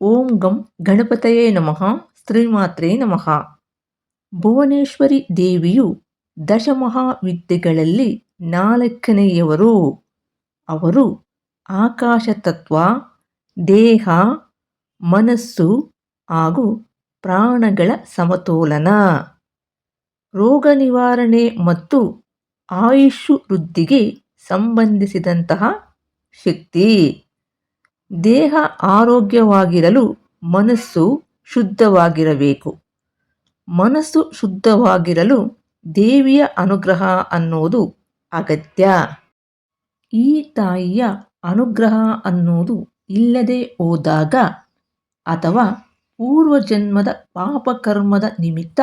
ಓಂ ಗಂ ಗಣಪತಯೇ ನಮಃ ಶ್ರೀಮಾತ್ರೇ ನಮಃ ಭುವನೇಶ್ವರಿ ದೇವಿಯು ದಶಮಹಾವಿದ್ಯೆಗಳಲ್ಲಿ ನಾಲ್ಕನೆಯವರು ಅವರು ಆಕಾಶ ತತ್ವ ದೇಹ ಮನಸ್ಸು ಹಾಗೂ ಪ್ರಾಣಗಳ ಸಮತೋಲನ. ರೋಗ ನಿವಾರಣೆ ಮತ್ತು ಆಯುಷ್ ವೃದ್ಧಿಗೆ ಸಂಬಂಧಿಸಿದಂತಹ ಶಕ್ತಿ. ದೇಹ ಆರೋಗ್ಯವಾಗಿರಲು ಮನಸ್ಸು ಶುದ್ಧವಾಗಿರಬೇಕು. ಮನಸ್ಸು ಶುದ್ಧವಾಗಿರಲು ದೇವಿಯ ಅನುಗ್ರಹ ಅನ್ನೋದು ಅಗತ್ಯ. ಈ ತಾಯಿಯ ಅನುಗ್ರಹ ಅನ್ನೋದು ಇಲ್ಲದೆ ಹೋದಾಗ ಅಥವಾ ಪೂರ್ವಜನ್ಮದ ಪಾಪಕರ್ಮದ ನಿಮಿತ್ತ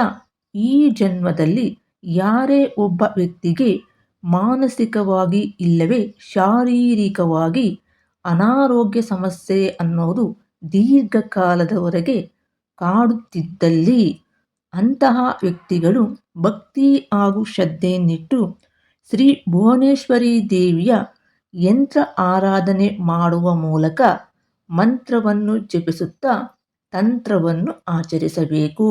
ಈ ಜನ್ಮದಲ್ಲಿ ಯಾರೇ ಒಬ್ಬ ವ್ಯಕ್ತಿಗೆ ಮಾನಸಿಕವಾಗಿ ಇಲ್ಲವೇ ಶಾರೀರಿಕವಾಗಿ ಅನಾರೋಗ್ಯ ಸಮಸ್ಯೆ ಅನ್ನೋದು ದೀರ್ಘಕಾಲದವರೆಗೆ ಕಾಡುತ್ತಿದ್ದಲ್ಲಿ ಅಂತಹ ವ್ಯಕ್ತಿಗಳು ಭಕ್ತಿ ಹಾಗೂ ಶ್ರದ್ಧೆಯನ್ನಿಟ್ಟು ಶ್ರೀ ಭುವನೇಶ್ವರಿ ದೇವಿಯ ಯಂತ್ರ ಆರಾಧನೆ ಮಾಡುವ ಮೂಲಕ ಮಂತ್ರವನ್ನು ಜಪಿಸುತ್ತಾ ತಂತ್ರವನ್ನು ಆಚರಿಸಬೇಕು.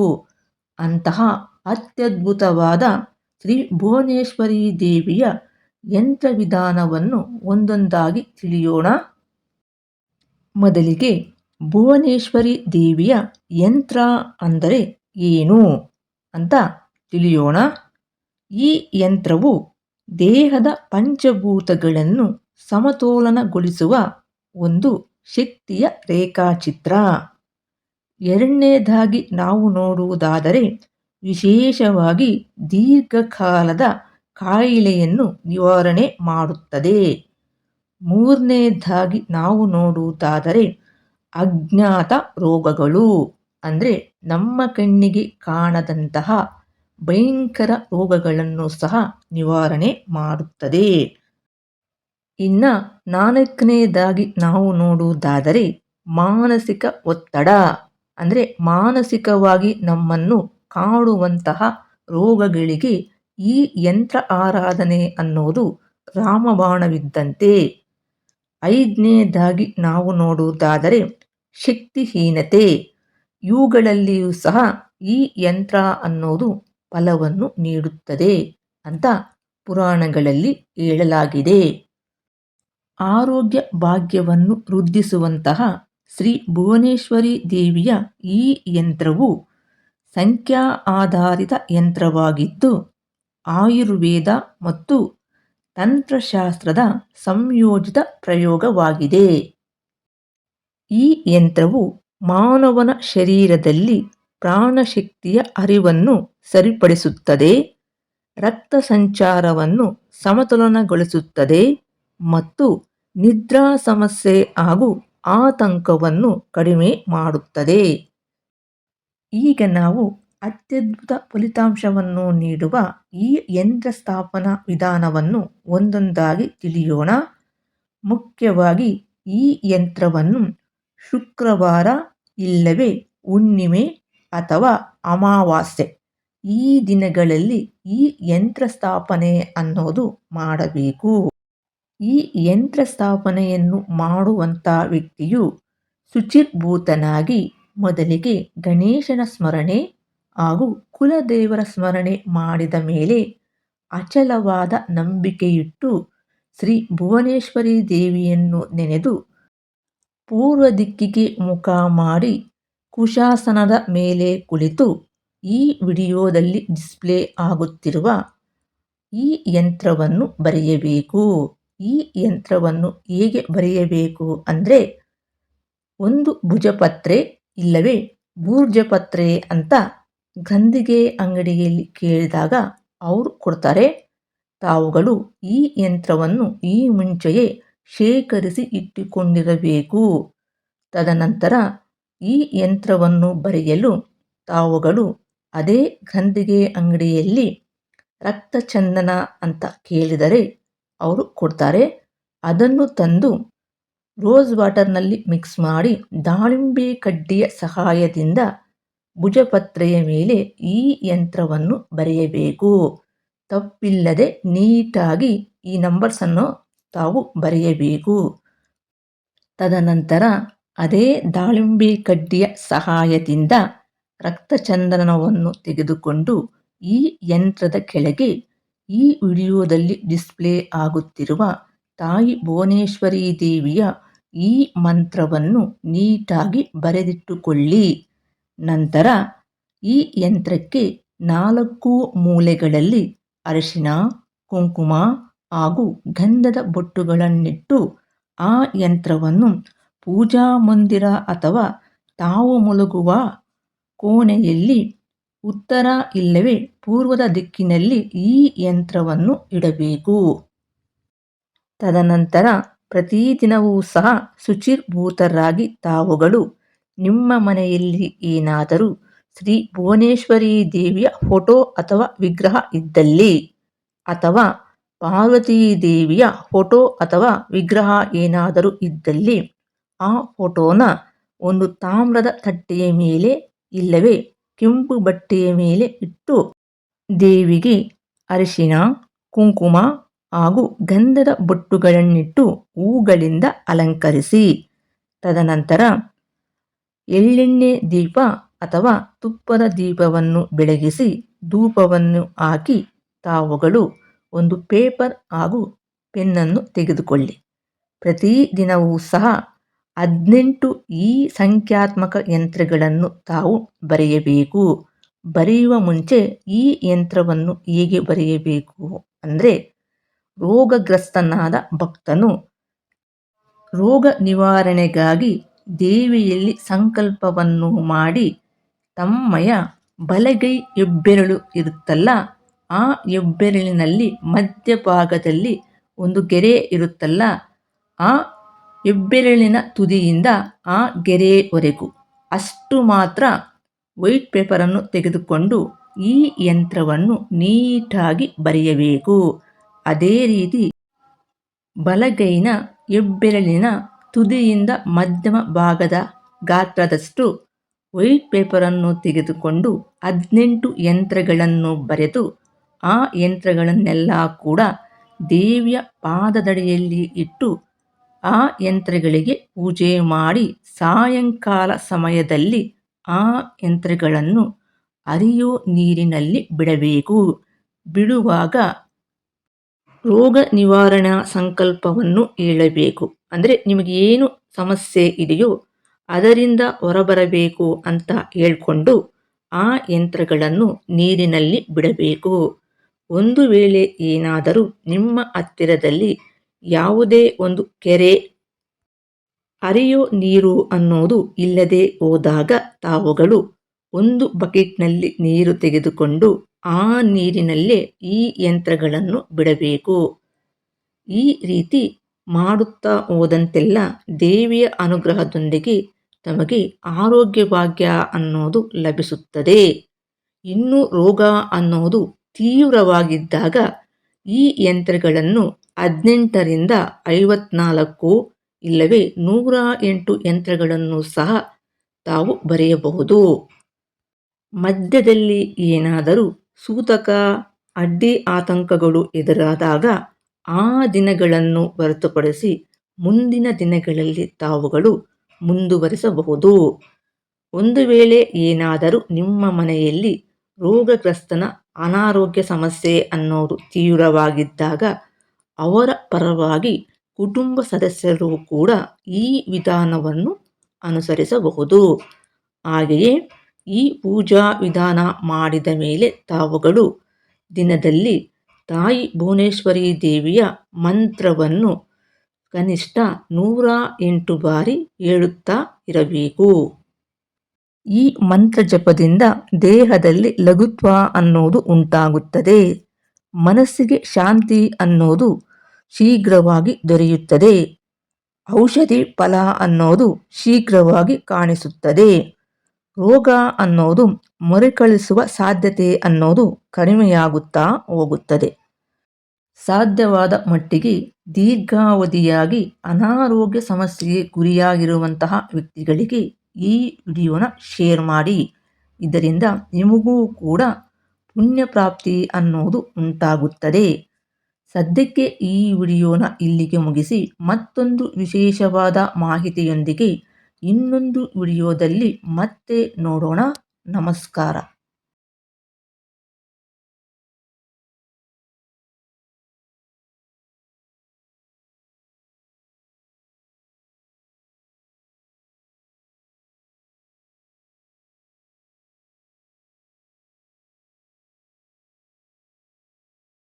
ಅಂತಹ ಅತ್ಯದ್ಭುತವಾದ ಶ್ರೀ ಭುವನೇಶ್ವರಿ ದೇವಿಯ ಯಂತ್ರ ವಿಧಾನವನ್ನು ಒಂದೊಂದಾಗಿ ತಿಳಿಯೋಣ. ಮೊದಲಿಗೆ ಭುವನೇಶ್ವರಿ ದೇವಿಯ ಯಂತ್ರ ಅಂದರೆ ಏನು ಅಂತ ತಿಳಿಯೋಣ. ಈ ಯಂತ್ರವು ದೇಹದ ಪಂಚಭೂತಗಳನ್ನು ಸಮತೋಲನಗೊಳಿಸುವ ಒಂದು ಶಕ್ತಿಯ ರೇಖಾಚಿತ್ರ. ಎರಡನೇದಾಗಿ ನಾವು ನೋಡುವುದಾದರೆ ವಿಶೇಷವಾಗಿ ದೀರ್ಘಕಾಲದ ಕಾಯಿಲೆಯನ್ನು ನಿವಾರಣೆ ಮಾಡುತ್ತದೆ. ಮೂರನೇದಾಗಿ ನಾವು ನೋಡುವುದಾದರೆ ಅಜ್ಞಾತ ರೋಗಗಳು. ಅಂದರೆ ನಮ್ಮ ಕಣ್ಣಿಗೆ ಕಾಣದಂತಹ ಭಯಂಕರ ರೋಗಗಳನ್ನು ಸಹ ನಿವಾರಣೆ ಮಾಡುತ್ತದೆ. ಇನ್ನು ನಾಲ್ಕನೇದಾಗಿ ನಾವು ನೋಡುವುದಾದರೆ ಮಾನಸಿಕ ಒತ್ತಡ. ಅಂದರೆ ಮಾನಸಿಕವಾಗಿ ನಮ್ಮನ್ನು ಕಾಡುವಂತಹ ರೋಗಗಳಿಗೆ ಈ ಯಂತ್ರ ಆರಾಧನೆ ಅನ್ನೋದು ರಾಮಬಾಣವಿದ್ದಂತೆ. ಐದನೇದಾಗಿ ನಾವು ನೋಡುವುದಾದರೆ ಶಕ್ತಿಹೀನತೆ. ಇವುಗಳಲ್ಲಿಯೂ ಸಹ ಈ ಯಂತ್ರ ಅನ್ನೋದು ಫಲವನ್ನು ನೀಡುತ್ತದೆ ಅಂತ ಪುರಾಣಗಳಲ್ಲಿ ಹೇಳಲಾಗಿದೆ. ಆರೋಗ್ಯ ಭಾಗ್ಯವನ್ನು ವೃದ್ಧಿಸುವಂತಹ ಶ್ರೀ ಭುವನೇಶ್ವರಿ ದೇವಿಯ ಈ ಯಂತ್ರವು ಸಂಖ್ಯಾ ಆಧಾರಿತ ಯಂತ್ರವಾಗಿದ್ದು, ಆಯುರ್ವೇದ ಮತ್ತು ತಂತ್ರಶಾಸ್ತ್ರದ ಸಂಯೋಜಿತ ಪ್ರಯೋಗವಾಗಿದೆ. ಈ ಯಂತ್ರವು ಮಾನವನ ಶರೀರದಲ್ಲಿ ಪ್ರಾಣಶಕ್ತಿಯ ಅರಿವನ್ನು ಸರಿಪಡಿಸುತ್ತದೆ, ರಕ್ತ ಸಂಚಾರವನ್ನು ಸಮತೋಲನಗೊಳಿಸುತ್ತದೆ ಮತ್ತು ನಿದ್ರಾ ಸಮಸ್ಯೆ ಹಾಗೂ ಆತಂಕವನ್ನು ಕಡಿಮೆ ಮಾಡುತ್ತದೆ. ಈಗ ನಾವು ಅತ್ಯದ್ಭುತ ಫಲಿತಾಂಶವನ್ನು ನೀಡುವ ಈ ಯಂತ್ರ ಸ್ಥಾಪನಾ ವಿಧಾನವನ್ನು ಒಂದೊಂದಾಗಿ ತಿಳಿಯೋಣ. ಮುಖ್ಯವಾಗಿ ಈ ಯಂತ್ರವನ್ನು ಶುಕ್ರವಾರ ಇಲ್ಲವೇ ಹುಣ್ಣಿಮೆ ಅಥವಾ ಅಮಾವಾಸ್ಯೆ ಈ ದಿನಗಳಲ್ಲಿ ಈ ಯಂತ್ರ ಸ್ಥಾಪನೆ ಅನ್ನೋದು ಮಾಡಬೇಕು. ಈ ಯಂತ್ರ ಸ್ಥಾಪನೆಯನ್ನು ಮಾಡುವಂಥ ವ್ಯಕ್ತಿಯು ಶುಚಿರ್ಭೂತನಾಗಿ ಮೊದಲಿಗೆ ಗಣೇಶನ ಸ್ಮರಣೆ ಹಾಗೂ ಕುಲದೇವರ ಸ್ಮರಣೆ ಮಾಡಿದ ಮೇಲೆ ಅಚಲವಾದ ನಂಬಿಕೆಯಿಟ್ಟು ಶ್ರೀ ಭುವನೇಶ್ವರಿ ದೇವಿಯನ್ನು ನೆನೆದು ಪೂರ್ವ ದಿಕ್ಕಿಗೆ ಮುಖ ಮಾಡಿ ಕುಶಾಸನದ ಮೇಲೆ ಕುಳಿತು ಈ ವಿಡಿಯೋದಲ್ಲಿ ಡಿಸ್ಪ್ಲೇ ಆಗುತ್ತಿರುವ ಈ ಯಂತ್ರವನ್ನು ಬರೆಯಬೇಕು. ಈ ಯಂತ್ರವನ್ನು ಹೇಗೆ ಬರೆಯಬೇಕು ಅಂದರೆ ಒಂದು ಭುಜಪತ್ರೆ ಇಲ್ಲವೇ ಭೂರ್ಜಪತ್ರೆ ಅಂತ ಗಂದಿಗೆ ಅಂಗಡಿಯಲ್ಲಿ ಕೇಳಿದಾಗ ಅವರು ಕೊಡ್ತಾರೆ. ತಾವುಗಳು ಈ ಯಂತ್ರವನ್ನು ಈ ಮುಂಚೆಯೇ ಶೇಖರಿಸಿ ಇಟ್ಟುಕೊಂಡಿರಬೇಕು. ತದನಂತರ ಈ ಯಂತ್ರವನ್ನು ಬರೆಯಲು ತಾವುಗಳು ಅದೇ ಗಂದಿಗೆ ಅಂಗಡಿಯಲ್ಲಿ ರಕ್ತ ಚಂದನ ಅಂತ ಕೇಳಿದರೆ ಅವರು ಕೊಡ್ತಾರೆ. ಅದನ್ನು ತಂದು ರೋಸ್ ವಾಟರ್ನಲ್ಲಿ ಮಿಕ್ಸ್ ಮಾಡಿ ದಾಳಿಂಬೆ ಕಡ್ಡಿಯ ಸಹಾಯದಿಂದ ಭುಜಪತ್ರೆಯ ಮೇಲೆ ಈ ಯಂತ್ರವನ್ನು ಬರೆಯಬೇಕು. ತಪ್ಪಿಲ್ಲದೆ ನೀಟಾಗಿ ಈ ನಂಬರ್ಸನ್ನು ತಾವು ಬರೆಯಬೇಕು. ತದನಂತರ ಅದೇ ದಾಳಿಂಬೆ ಕಡ್ಡಿಯ ಸಹಾಯದಿಂದ ರಕ್ತಚಂದನವನ್ನು ತೆಗೆದುಕೊಂಡು ಈ ಯಂತ್ರದ ಕೆಳಗೆ ಈ ವಿಡಿಯೋದಲ್ಲಿ ಡಿಸ್ಪ್ಲೇ ಆಗುತ್ತಿರುವ ತಾಯಿ ಭುವನೇಶ್ವರಿ ದೇವಿಯ ಈ ಮಂತ್ರವನ್ನು ನೀಟಾಗಿ ಬರೆದಿಟ್ಟುಕೊಳ್ಳಿ. ನಂತರ ಈ ಯಂತ್ರಕ್ಕೆ ನಾಲ್ಕು ಮೂಲೆಗಳಲ್ಲಿ ಅರಿಶಿನ ಕುಂಕುಮ ಹಾಗೂ ಗಂಧದ ಬೊಟ್ಟುಗಳನ್ನಿಟ್ಟು ಆ ಯಂತ್ರವನ್ನು ಪೂಜಾ ಮಂದಿರ ಅಥವಾ ತಾವು ಮುಳುಗುವ ಕೋಣೆಯಲ್ಲಿ ಉತ್ತರ ಇಲ್ಲವೇ ಪೂರ್ವದ ದಿಕ್ಕಿನಲ್ಲಿ ಈ ಯಂತ್ರವನ್ನು ಇಡಬೇಕು. ತದನಂತರ ಪ್ರತಿದಿನವೂ ಸಹ ಶುಚಿರ್ಭೂತರಾಗಿ ತಾವುಗಳು ನಿಮ್ಮ ಮನೆಯಲ್ಲಿ ಏನಾದರೂ ಶ್ರೀ ಭುವನೇಶ್ವರಿ ದೇವಿಯ ಫೋಟೋ ಅಥವಾ ವಿಗ್ರಹ ಇದ್ದಲ್ಲಿ ಅಥವಾ ಪಾರ್ವತೀ ದೇವಿಯ ಫೋಟೋ ಅಥವಾ ವಿಗ್ರಹ ಏನಾದರೂ ಇದ್ದಲ್ಲಿ ಆ ಫೋಟೋನ ಒಂದು ತಾಮ್ರದ ತಟ್ಟೆಯ ಮೇಲೆ ಇಲ್ಲವೇ ಕೆಂಪು ಬಟ್ಟೆಯ ಮೇಲೆ ಇಟ್ಟು ದೇವಿಗೆ ಅರಿಶಿನ ಕುಂಕುಮ ಹಾಗೂ ಗಂಧದ ಬೊಟ್ಟುಗಳನ್ನಿಟ್ಟು ಹೂಗಳಿಂದ ಅಲಂಕರಿಸಿ. ತದನಂತರ ಎಳ್ಳೆಣ್ಣೆ ದೀಪ ಅಥವಾ ತುಪ್ಪದ ದೀಪವನ್ನು ಬೆಳಗಿಸಿ ಧೂಪವನ್ನು ಹಾಕಿ ತಾವುಗಳು ಒಂದು ಪೇಪರ್ ಹಾಗೂ ಪೆನ್ನನ್ನು ತೆಗೆದುಕೊಳ್ಳಿ. ಪ್ರತಿದಿನವೂ ಸಹ ಹದಿನೆಂಟು ಈ ಸಂಖ್ಯಾತ್ಮಕ ಯಂತ್ರಗಳನ್ನು ತಾವು ಬರೆಯಬೇಕು. ಬರೆಯುವ ಮುಂಚೆ ಈ ಯಂತ್ರವನ್ನು ಹೇಗೆ ಬರೆಯಬೇಕು ಅಂದರೆ ರೋಗಗ್ರಸ್ತನಾದ ಭಕ್ತನು ರೋಗ ನಿವಾರಣೆಗಾಗಿ ದೇವಿಯಲ್ಲಿ ಸಂಕಲ್ಪವನ್ನು ಮಾಡಿ ತಮ್ಮಯ ಬಲಗೈ ಹೆಬ್ಬೆರಳು ಇರುತ್ತಲ್ಲ, ಆ ಹೆಬ್ಬೆರಳಿನಲ್ಲಿ ಮಧ್ಯಭಾಗದಲ್ಲಿ ಒಂದು ಗೆರೆ ಇರುತ್ತಲ್ಲ, ಆ ಹೆಬ್ಬೆರಳಿನ ತುದಿಯಿಂದ ಆ ಗೆರೆವರೆಗೂ. ಅಷ್ಟು ಮಾತ್ರ ವೈಟ್ ಪೇಪರನ್ನು ತೆಗೆದುಕೊಂಡು ಈ ಯಂತ್ರವನ್ನು ನೀಟಾಗಿ ಬರೆಯಬೇಕು. ಅದೇ ರೀತಿ ಬಲಗೈನ ಹೆಬ್ಬೆರಳಿನ ತುದಿಯಿಂದ ಮಧ್ಯಮ ಭಾಗದ ಗಾತ್ರದಷ್ಟು ವೈಟ್ ಪೇಪರನ್ನು ತೆಗೆದುಕೊಂಡು ಹದಿನೆಂಟು ಯಂತ್ರಗಳನ್ನು ಬರೆದು ಆ ಯಂತ್ರಗಳನ್ನೆಲ್ಲ ಕೂಡ ದೇವಿಯ ಪಾದದಡಿಯಲ್ಲಿ ಇಟ್ಟು ಆ ಯಂತ್ರಗಳಿಗೆ ಪೂಜೆ ಮಾಡಿ ಸಾಯಂಕಾಲ ಸಮಯದಲ್ಲಿ ಆ ಯಂತ್ರಗಳನ್ನು ಹರಿಯೋ ನೀರಿನಲ್ಲಿ ಬಿಡಬೇಕು. ಬಿಡುವಾಗ ರೋಗ ನಿವಾರಣಾ ಸಂಕಲ್ಪವನ್ನು ಹೇಳಬೇಕು. ಅಂದರೆ ನಿಮಗೆ ಏನು ಸಮಸ್ಯೆ ಇದೆಯೋ ಅದರಿಂದ ಹೊರಬರಬೇಕು ಅಂತ ಹೇಳ್ಕೊಂಡು ಆ ಯಂತ್ರಗಳನ್ನು ನೀರಿನಲ್ಲಿ ಬಿಡಬೇಕು. ಒಂದು ವೇಳೆ ಏನಾದರೂ ನಿಮ್ಮ ಹತ್ತಿರದಲ್ಲಿ ಯಾವುದೇ ಒಂದು ಕೆರೆ ಹರಿಯೋ ನೀರು ಅನ್ನೋದು ಇಲ್ಲದೆ ಹೋದಾಗ ತಾವುಗಳು ಒಂದು ಬಕೆಟ್ನಲ್ಲಿ ನೀರು ತೆಗೆದುಕೊಂಡು ಆ ನೀರಿನಲ್ಲೇ ಈ ಯಂತ್ರಗಳನ್ನು ಬಿಡಬೇಕು. ಈ ರೀತಿ ಮಾಡುತ್ತಾ ಹೋದಂತೆಲ್ಲ ದೇವಿಯ ಅನುಗ್ರಹದೊಂದಿಗೆ ತಮಗೆ ಆರೋಗ್ಯ ಭಾಗ್ಯ ಅನ್ನೋದು ಲಭಿಸುತ್ತದೆ. ಇನ್ನು ರೋಗ ಅನ್ನೋದು ತೀವ್ರವಾಗಿದ್ದಾಗ ಈ ಯಂತ್ರಗಳನ್ನು ಹದಿನೆಂಟರಿಂದ ಐವತ್ನಾಲ್ಕು ಇಲ್ಲವೇ ನೂರ ಎಂಟು ಯಂತ್ರಗಳನ್ನು ಸಹ ತಾವು ಬರೆಯಬಹುದು. ಮಧ್ಯದಲ್ಲಿ ಏನಾದರೂ ಸೂತಕ ಅಡ್ಡಿ ಆತಂಕಗಳು ಎದುರಾದಾಗ ಆ ದಿನಗಳನ್ನು ಹೊರತುಪಡಿಸಿ ಮುಂದಿನ ದಿನಗಳಲ್ಲಿ ತಾವುಗಳು ಮುಂದುವರಿಸಬಹುದು. ಒಂದು ವೇಳೆ ಏನಾದರೂ ನಿಮ್ಮ ಮನೆಯಲ್ಲಿ ರೋಗಗ್ರಸ್ತನ ಅನಾರೋಗ್ಯ ಸಮಸ್ಯೆ ಅನ್ನೋದು ತೀವ್ರವಾಗಿದ್ದಾಗ ಅವರ ಪರವಾಗಿ ಕುಟುಂಬ ಸದಸ್ಯರು ಕೂಡ ಈ ವಿಧಾನವನ್ನು ಅನುಸರಿಸಬಹುದು. ಹಾಗೆಯೇ ಈ ಪೂಜಾ ವಿಧಾನ ಮಾಡಿದ ಮೇಲೆ ತಾವುಗಳು ದಿನದಲ್ಲಿ ತಾಯಿ ಭುವನೇಶ್ವರಿ ದೇವಿಯ ಮಂತ್ರವನ್ನು ಕನಿಷ್ಠ ನೂರ ಎಂಟು ಬಾರಿ ಹೇಳುತ್ತಾ ಇರಬೇಕು. ಈ ಮಂತ್ರ ಜಪದಿಂದ ದೇಹದಲ್ಲಿ ಲಘುತ್ವ ಅನ್ನೋದು ಉಂಟಾಗುತ್ತದೆ. ಮನಸ್ಸಿಗೆ ಶಾಂತಿ ಅನ್ನೋದು ಶೀಘ್ರವಾಗಿ ದೊರೆಯುತ್ತದೆ. ಔಷಧಿ ಫಲ ಅನ್ನೋದು ಶೀಘ್ರವಾಗಿ ಕಾಣಿಸುತ್ತದೆ. ರೋಗ ಅನ್ನೋದು ಮರುಕಳಿಸುವ ಸಾಧ್ಯತೆ ಅನ್ನೋದು ಕಡಿಮೆಯಾಗುತ್ತಾ ಹೋಗುತ್ತದೆ. ಸಾಧ್ಯವಾದ ಮಟ್ಟಿಗೆ ದೀರ್ಘಾವಧಿಯಾಗಿ ಅನಾರೋಗ್ಯ ಸಮಸ್ಯೆಗೆ ಗುರಿಯಾಗಿರುವಂತಹ ವ್ಯಕ್ತಿಗಳಿಗೆ ಈ ವಿಡಿಯೋನ ಶೇರ್ ಮಾಡಿ. ಇದರಿಂದ ನಿಮಗೂ ಕೂಡ ಪುಣ್ಯಪ್ರಾಪ್ತಿ ಅನ್ನೋದು ಉಂಟಾಗುತ್ತದೆ. ಸದ್ಯಕ್ಕೆ ಈ ವಿಡಿಯೋನ ಇಲ್ಲಿಗೆ ಮುಗಿಸಿ ಮತ್ತೊಂದು ವಿಶೇಷವಾದ ಮಾಹಿತಿಯೊಂದಿಗೆ ಇನ್ನೊಂದು ವಿಡಿಯೋದಲ್ಲಿ ಮತ್ತೆ ನೋಡೋಣ. ನಮಸ್ಕಾರ.